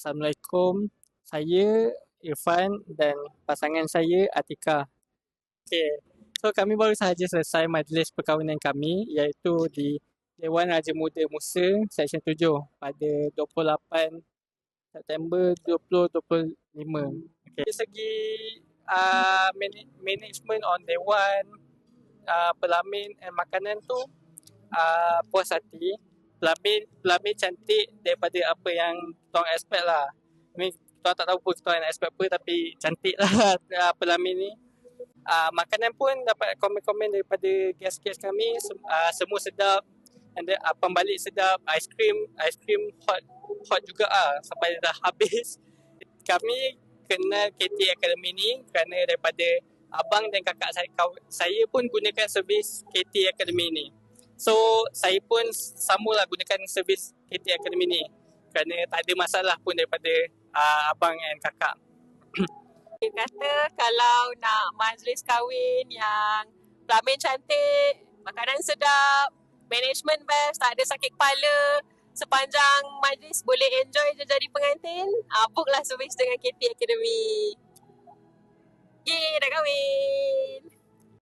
Assalamualaikum. Saya Irfan dan pasangan saya Atika. Okay. So kami baru sahaja selesai majlis perkahwinan kami iaitu di Dewan Raja Muda Musa Seksyen 7 pada 28 September 2025. Okay. Dari segi uh, man- management on Dewan, uh, pelamin dan makanan tu uh, puas hati. Pelamin, pelamin cantik daripada apa yang tuan expect lah. I mean, tuan tak tahu pun tuan expect apa tapi cantik lah uh, pelamin ni. Uh, makanan pun dapat komen-komen daripada guest-guest kami. Uh, semua sedap. And then uh, pembalik sedap. Ice cream ice cream hot hot juga ah sampai dah habis. Kami kenal KT Academy ni kerana daripada abang dan kakak saya saya pun gunakan servis KT Academy ni so saya pun samalah gunakan servis KT Academy ni kerana tak ada masalah pun daripada uh, abang dan kakak Dia kata kalau nak majlis kahwin yang pelamin cantik, makanan sedap, management best, tak ada sakit kepala, sepanjang majlis boleh enjoy je jadi pengantin, uh, book lah servis dengan KT Academy.